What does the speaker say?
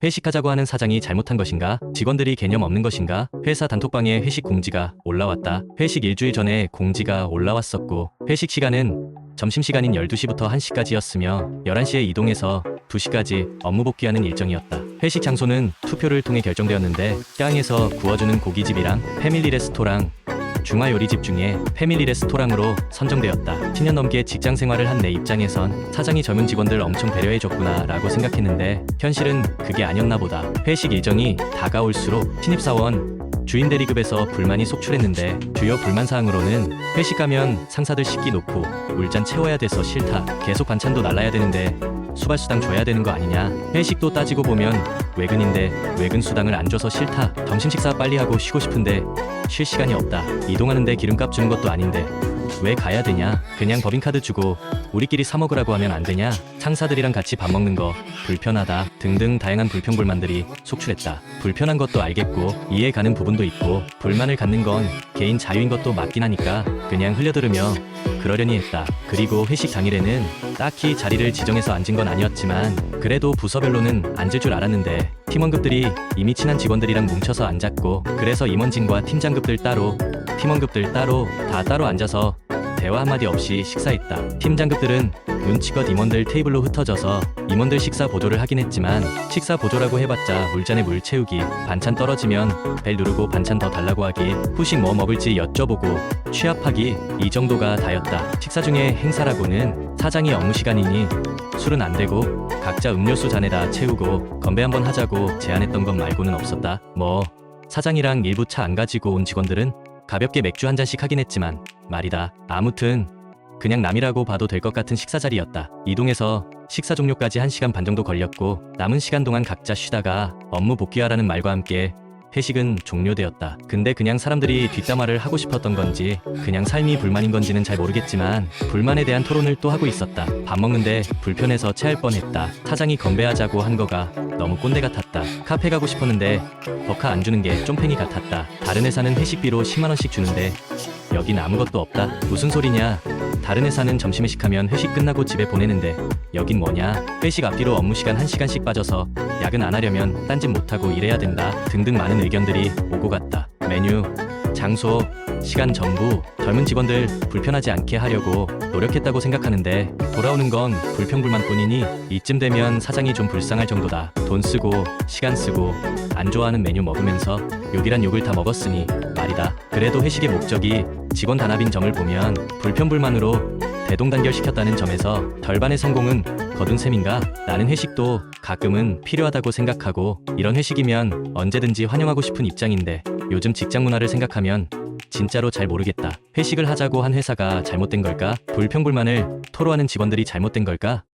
회식하자고 하는 사장이 잘못한 것인가? 직원들이 개념 없는 것인가? 회사 단톡방에 회식 공지가 올라왔다. 회식 일주일 전에 공지가 올라왔었고, 회식 시간은 점심시간인 12시부터 1시까지였으며, 11시에 이동해서 2시까지 업무 복귀하는 일정이었다. 회식 장소는 투표를 통해 결정되었는데, 땅에서 구워주는 고깃집이랑 패밀리 레스토랑, 중화 요리집 중에 패밀리 레스토랑으로 선정되었다. 10년 넘게 직장 생활을 한 내 입장에선 사장이 젊은 직원들 엄청 배려해줬구나 라고 생각했는데 현실은 그게 아니었나 보다. 회식 일정이 다가올수록 신입사원 주인 대리급에서 불만이 속출했는데 주요 불만 사항으로는 회식 가면 상사들 식기 놓고 물잔 채워야 돼서 싫다. 계속 반찬도 날라야 되는데 수발수당 줘야 되는 거 아니냐. 회식도 따지고 보면 외근인데 외근 수당을 안 줘서 싫다. 점심 식사 빨리 하고 쉬고 싶은데 쉴 시간이 없다. 이동하는데 기름값 주는 것도 아닌데 왜 가야 되냐? 그냥 법인카드 주고 우리끼리 사 먹으라고 하면 안 되냐? 상사들이랑 같이 밥 먹는 거 불편하다 등등 다양한 불평 불만들이 속출했다. 불편한 것도 알겠고 이해 가는 부분도 있고 불만을 갖는 건 개인 자유인 것도 맞긴 하니까 그냥 흘려들으며 그러려니 했다. 그리고 회식 당일에는 딱히 자리를 지정해서 앉은 건 아니었지만 그래도 부서별로는 앉을 줄 알았는데 팀원급들이 이미 친한 직원들이랑 뭉쳐서 앉았고 그래서 임원진과 팀장급들 따로 팀원급들 따로 다 따로 앉아서 대화 한마디 없이 식사했다. 팀 장급들은 눈치껏 임원들 테이블로 흩어져서 임원들 식사 보조를 하긴 했지만 식사 보조라고 해봤자 물잔에 물 채우기, 반찬 떨어지면 벨 누르고 반찬 더 달라고 하기, 후식 뭐 먹을지 여쭤보고 취합하기 이 정도가 다였다. 식사 중에 행사라고는 사장이 업무 시간이니 술은 안 되고 각자 음료수 잔에다 채우고 건배 한번 하자고 제안했던 것 말고는 없었다. 뭐 사장이랑 일부 차 안 가지고 온 직원들은 가볍게 맥주 한 잔씩 하긴 했지만 말이다. 아무튼 그냥 남이라고 봐도 될 것 같은 식사 자리였다. 이동해서 식사 종료까지 1시간 반 정도 걸렸고 남은 시간 동안 각자 쉬다가 업무 복귀하라는 말과 함께 회식은 종료되었다. 근데 그냥 사람들이 뒷담화를 하고 싶었던 건지 그냥 삶이 불만인 건지는 잘 모르겠지만 불만에 대한 토론을 또 하고 있었다. 밥 먹는데 불편해서 체할 뻔했다. 사장이 건배하자고 한 거가 너무 꼰대 같았다. 카페 가고 싶었는데 버카 안 주는 게 쫌팽이 같았다. 다른 회사는 회식비로 10만 원씩 주는데 여긴 아무것도 없다. 무슨 소리냐? 다른 회사는 점심 회식하면 회식 끝나고 집에 보내는데 여긴 뭐냐? 회식 앞뒤로 업무 시간 1시간씩 빠져서 야근 안 하려면 딴짓 못하고 일해야 된다. 등등 많은 의견들이 오고 갔다. 메뉴, 장소, 시간 전부 젊은 직원들 불편하지 않게 하려고 노력했다고 생각하는데 돌아오는 건 불평불만뿐이니 이쯤 되면 사장이 좀 불쌍할 정도다. 돈 쓰고 시간 쓰고 안 좋아하는 메뉴 먹으면서 욕이란 욕을 다 먹었으니 말이다. 그래도 회식의 목적이 직원 단합인 점을 보면 불편불만으로 대동단결시켰다는 점에서 절반의 성공은 거둔 셈인가? 나는 회식도 가끔은 필요하다고 생각하고 이런 회식이면 언제든지 환영하고 싶은 입장인데 요즘 직장 문화를 생각하면 진짜로 잘 모르겠다. 회식을 하자고 한 회사가 잘못된 걸까? 불평불만을 토로하는 직원들이 잘못된 걸까?